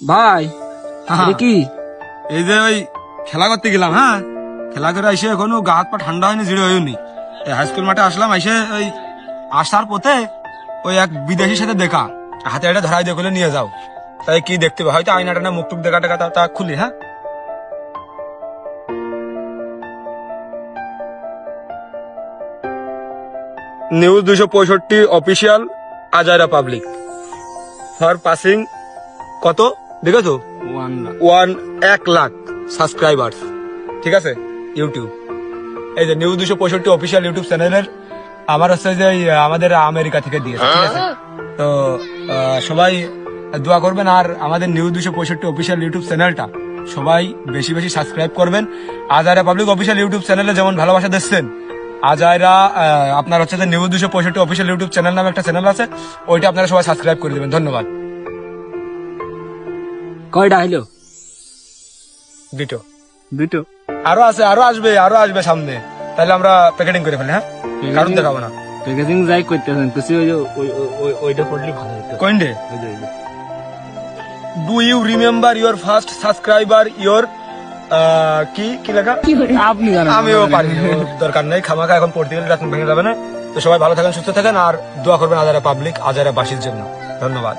ভাই হ্যাঁ। এটা কি? এই যে ওই খেলা করতে গেলাম হ্যাঁ? খেলা করে এসে এখনও গা হাত পা ঠান্ডা হয়নি জিরো হয়নি। হাই স্কুল মাঠে আসলাম এসে ওই আসার পথে ওই এক বিদেশির সাথে দেখা। হাতে এটা ধরাই দিয়ে নিয়ে যাও। তাই কি দেখতে হবে হয়তো আয়নাটা না মুখ টুক দেখা টেকা তা- তা খুলি হ্যাঁ? নিউজ দুশো পঁয়ষট্টি অফিসিয়াল আজারা পাবলিক ফর পাসিং কত? দেখেছ? ওয়ান ওয়ান এক লাখ সাবস্ক্রাইবার ঠিক আছে? ইউটিউব এই যে নিউজ দুশো পঁয়ষট্টি অফিসিয়াল ইউটিউব চ্যানেলের আমার হচ্ছে যে আমাদের আমেরিকা থেকে দিয়েছে ঠিক আছে? তো সবাই দোয়া করবেন আর আমাদের নিউজ দুশো পঁয়ষট্টি অফিসিয়াল ইউটিউব চ্যানেলটা সবাই বেশি বেশি সাবস্ক্রাইব করবেন। আজারা পাবলিক অফিসিয়াল ইউটিউব চ্যানেলে যেমন ভালোবাসা দিচ্ছেন আজাইরা আহ, আপনার হচ্ছে যে নিউজ দুশো পঁয়ষট্টি অফিসিয়াল ইউটিউব চ্যানেল নামে একটা চ্যানেল আছে ওইটা আপনারা সবাই সাবস্ক্রাইব করে দেবেন। ধন্যবাদ। কয়টা হইল? দুটো। দুটো? আরও আছে আরও আসবে আরও আসবে সামনে। তাহলে আমরা প্যাকেটিং করে ফেলি হ্যাঁ? কারণ দেখাবো না। প্যাকেজিং যাই করতেছেন তো ওই ওইটা করলে ভালো হতো। যে। Do you remember your first subscriber your কি কি লেখা? আপনি জানেন। আমিও পারি দরকার নেই। খামাখা এখন পড়তে গেলে রাত ভেঙে যাবে না। তো সবাই ভালো থাকেন সুস্থ থাকেন আর দোয়া করবেন আজারা পাবলিক আজারা বাসীর জন্য। ধন্যবাদ।